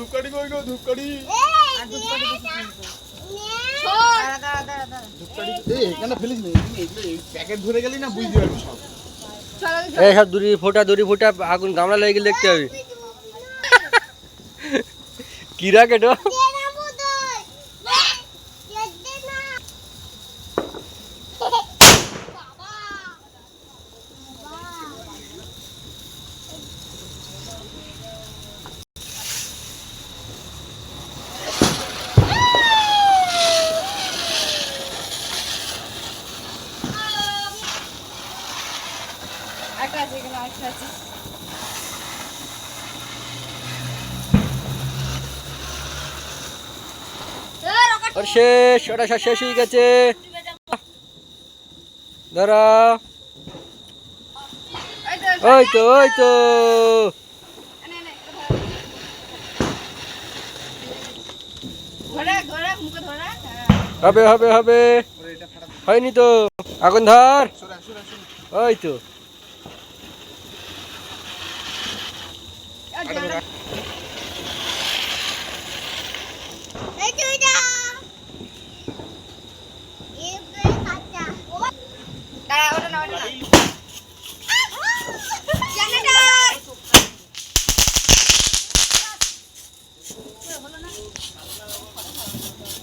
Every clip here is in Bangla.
ধূপকাঠি কই গো ধূপকাঠি দাঁড়া দাঁড়া ফোটা দড়ি ফোটা আগুন গামলা লেগে গেলে দেখতে হবে কি রাকেট শেষ, ওটা শেষ হয়ে গেছে। ওই তো ওই তো। হবে হবে হবে। হয়নি তো। আগুন ধর। ওই তো আর ফাটা জানা- ধরা। দাঁড়া ওটা না ওটা না জেনারেটর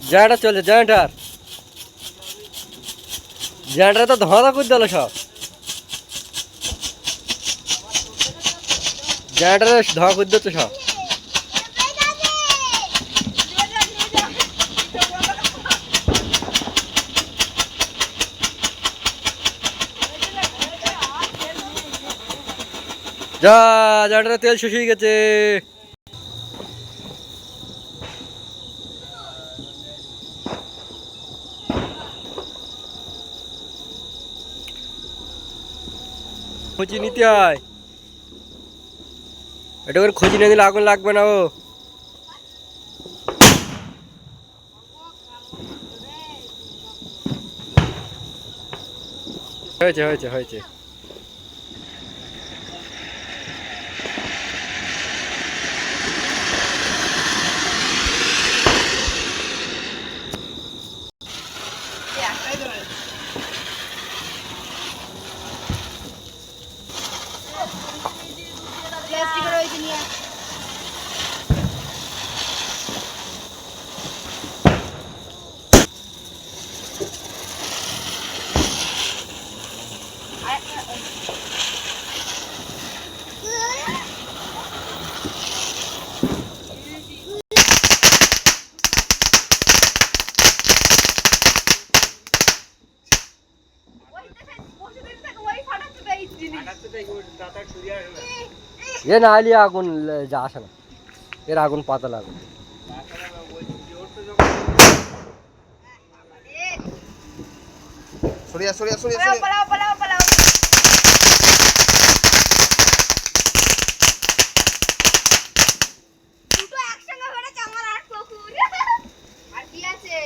জেনারেটার চলছে জেনারেটার জেনারেটার তো ধোঁয়া করে দিল সব। জেনারেটারে সব। যা জেনারেটার তেল শেষ হয়ে গেছে। নিতে হয়। এটা করে খোঁজ নিয়ে দিলে আগুন লাগবে না ও। হয়েছে হয়েছে হয়েছে। পালাও। দুটো একসঙ্গে হয়েছে আমার আর কুকুর। আর কি আছে?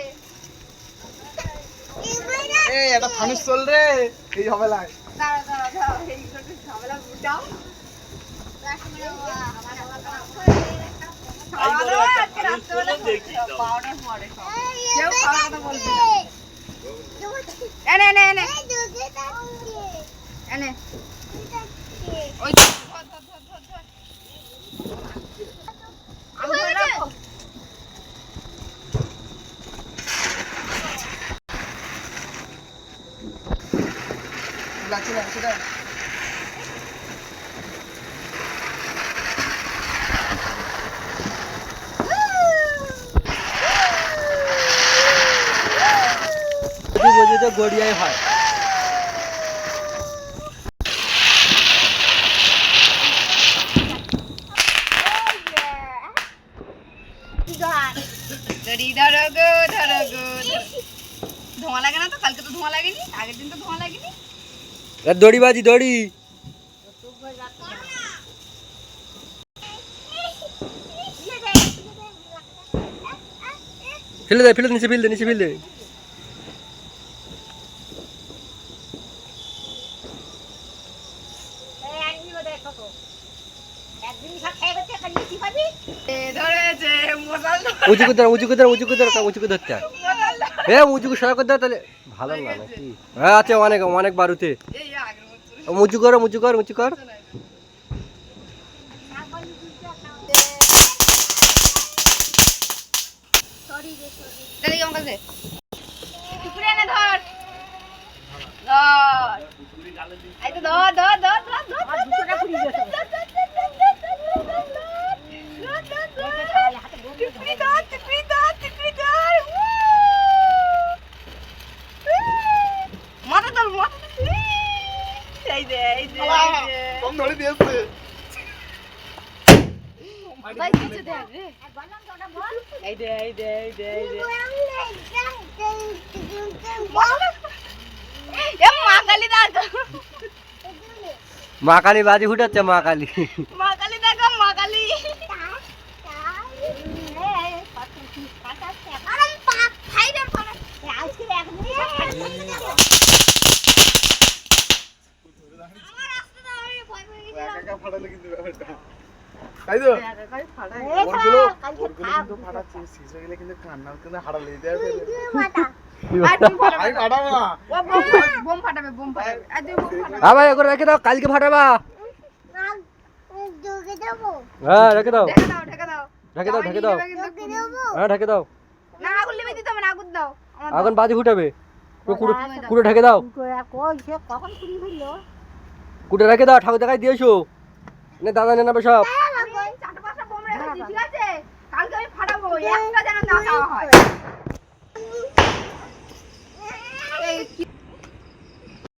এই এটা ফানুস চল রে এই হবে লাই ঝামেলা গুটাও। একসঙ্গে গড়িয়াই হয়। ধরো গো ধরো গো। ধোঁয়া লাগে না তো? কালকে তো ধোঁয়া লাগেনি? আগের দিন তো ধোঁয়া লাগেনি? দড়ি বাজি দড়ি। ফেলে দে ফেলে দে, নিচে ফেল দে নিচে ফেল দে। উঁচু করে উঁচু করে উঁচু করে উঁচু ধরতে এ, উঁচু করে সরা করে তাহলে। ভালো না নাকি হ্যাঁ আছে অনেক অনেক বারুতে। উঁচু কর উঁচু কর উঁচু কর। ধর। ধর ধর ধর ধর ধর টুকরি ধর টুকরি ধর টুকরি ধর মাথা ধর মাথা ধর। এই দে এই দে এই ধরে দিয়েছে। মা কালী বাজি ফুটাচ্ছে মা কালী। মা কালী দেখো মা কালী একা একা ফাটালে কিন্তু ব্যাপারটা তাই তো ওরগুলো কিন্তু ফাটাচ্ছে শেষ হয়ে গেলে কিন্তু কান্নার কিন্তু রেখে দাও কালকে ফাটাবা হ্যাঁ রেখে দাও ঢেকে দাও ঢেকে দাও। হ্যাঁ ঢেকে দাও আগুন বাজি ফুটাবে কুড়ো কুড়ো ঢেকে দাও কুড়ে রেখে দাও ঠাকুর দেখাই দিয়েছ নে দাদা নিয়ে নেবে সব Beli apa.